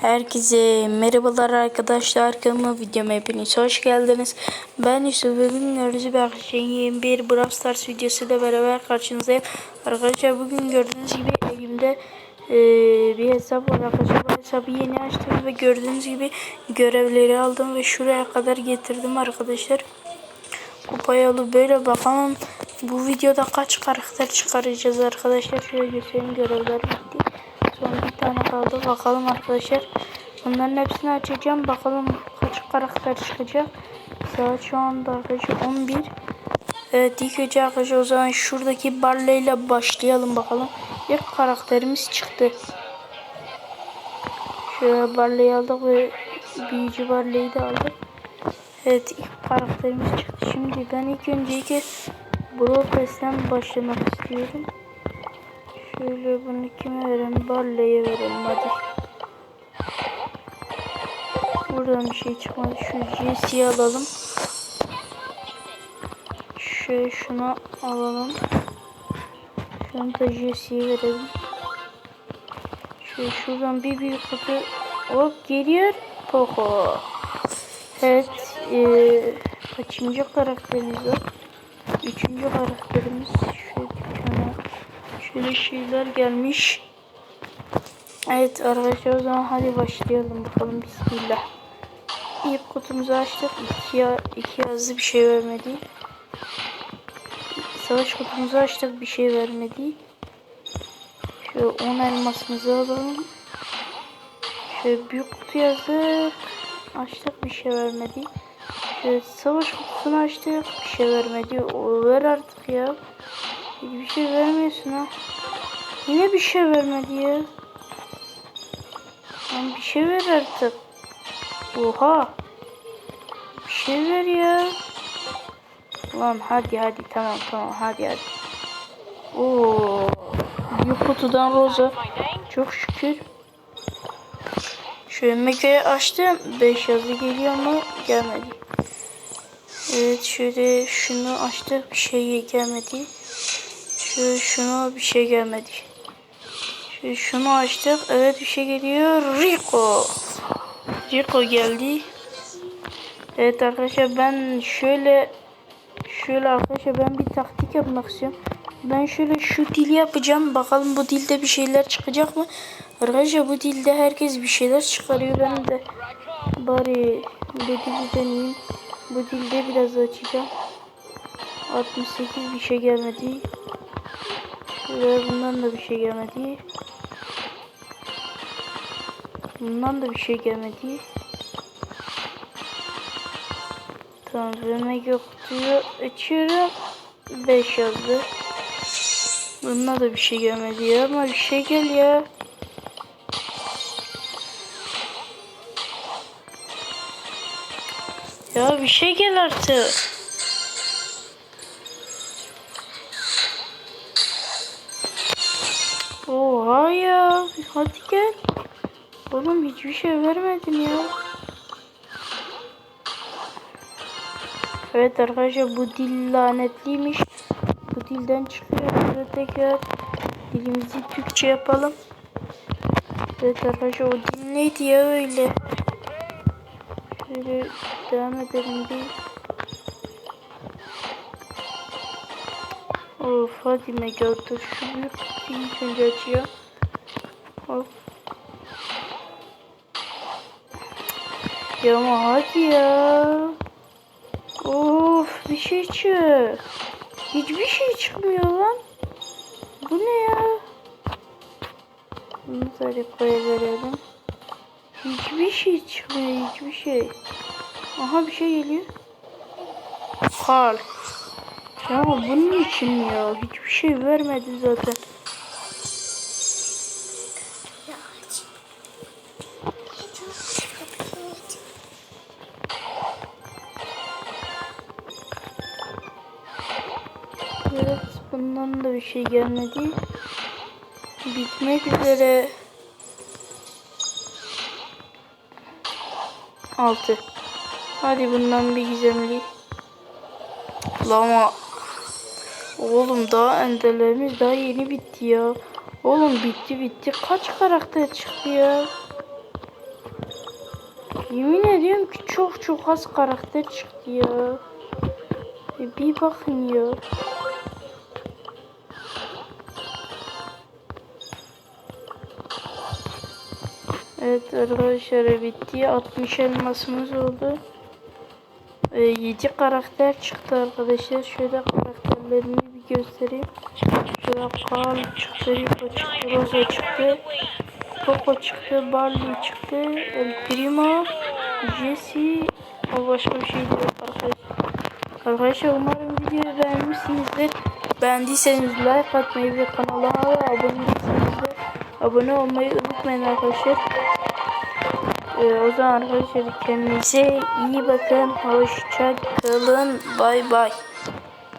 Herkese merhabalar arkadaşlar kanalıma videoma hepiniz hoş geldiniz. Ben Yusuf bugün gibi arkadaşlar yeni bir Brawl Stars videosuyla beraber karşınızdayım. Arkadaşlar bugün gördüğünüz gibi elimde eee, bir hesap var arkadaşlar. Hesabı yeni açtım ve gördüğünüz gibi görevleri aldım ve şuraya kadar getirdim arkadaşlar. Kupa yolu böyle bakalım bu videoda kaç karakter çıkaracağız arkadaşlar. Şöyle göstereyim görevler bitti. Tane kaldı bakalım arkadaşlar. Bunların hepsini açacağım. Bakalım kaç karakter çıkacak. Saat şu anda arkadaşlar 11. Evet ilk önce arkadaşlar o zaman şuradaki Barley ile başlayalım bakalım. İlk karakterimiz çıktı. Şöyle Barley'i aldık ve büyücü Barley'i de aldık. Evet ilk karakterimiz çıktı. Şimdi ben ilk önceki Brawl Pass'ten başlamak istiyorum. Şöyle bunu kime verelim? Barley'e verelim hadi. Buradan bir şey çıkmadı. Şu Jesse'yi alalım. Şöyle şunu alalım. Şunu da Jesse'ye verelim. Şöyle şuradan bir büyük kutu hop geliyor. Poco. Evet. Ee, kaçıncı karakterimiz var? Üçüncü karakterimiz. Şöyle. Şöyle şeyler gelmiş. Evet arkadaşlar o zaman hadi başlayalım bakalım bismillah. İlk kutumuzu açtık. İki, iki yazdı bir şey vermedi. Savaş kutumuzu açtık bir şey vermedi. Şöyle 10 elmasımızı alalım. Şöyle büyük kutu yazdık. Açtık bir şey vermedi. Şöyle savaş kutusunu açtık bir şey vermedi. O ver artık ya. Hiçbir şey vermiyorsun ha. Yine bir şey vermedi ya. Lan bir şey ver artık. Oha. Bir şey ver ya. Lan hadi hadi tamam tamam hadi hadi. Oo. Büyük kutudan roza. Çok şükür. Şöyle mekeyi açtım. 5 yazı geliyor mu? Gelmedi. Evet şöyle şunu açtık. Bir şey gelmedi. Şöyle şunu bir şey gelmedi. Şöyle şunu açtık. Evet bir şey geliyor. Rico. Rico geldi. Evet arkadaşlar ben şöyle şöyle arkadaşlar ben bir taktik yapmak istiyorum. Ben şöyle şu dil yapacağım. Bakalım bu dilde bir şeyler çıkacak mı? Arkadaşlar bu dilde herkes bir şeyler çıkarıyor. Ben de bari bu dili deneyeyim. Bu dilde biraz açacağım. 68 bir şey gelmedi. Şöyle bundan da bir şey gelmedi. Bundan da bir şey gelmedi. Tamam vermek yok diyor. Açıyorum. 5 yazdı. Bundan da bir şey gelmedi ya ama bir şey gel ya. Ya bir şey gel artık. Oha ya. Hadi gel. Oğlum hiçbir şey vermedin ya. Evet arkadaşlar bu dil lanetliymiş. Bu dilden çıkıyor. Şöyle tekrar dilimizi Türkçe yapalım. Evet arkadaşlar o dil neydi ya öyle. Şöyle devam edelim bir. Of hadi mega dur şu büyük kutuyu ilk önce açıyor. Of. Ya ama hadi ya. Of bir şey çık. Hiçbir şey çıkmıyor lan. Bu ne ya? Bunu da Rico'ya verelim. Hiçbir şey çıkmıyor hiçbir şey. Aha bir şey geliyor. Kal. Ya bunun için ya. Hiçbir şey vermedi zaten. Evet bundan da bir şey gelmedi. Bitmek üzere. 6. Hadi bundan bir gizemli. Lama. Oğlum daha enderlerimiz daha yeni bitti ya. Oğlum bitti bitti. Kaç karakter çıktı ya? Yemin ediyorum ki çok çok az karakter çıktı ya. E, Bir bakın ya. Evet arkadaşlar bitti. 60 elmasımız oldu. Ee, 7 karakter çıktı arkadaşlar. Şöyle karakterlerimi bir göstereyim. Şöyle Carl çıktı, Rico çıktı, Rosa çıktı. Poco çıktı, Barley çıktı, El Primo, Jesse, o başka bir şey arkadaşlar. Arkadaşlar umarım videoyu beğenmişsinizdir. Beğendiyseniz like atmayı ve kanala abone abone olmayı unutmayın arkadaşlar. Ee, o zaman arkadaşlar kendinize iyi bakın. Hoşça kalın. Bay bay.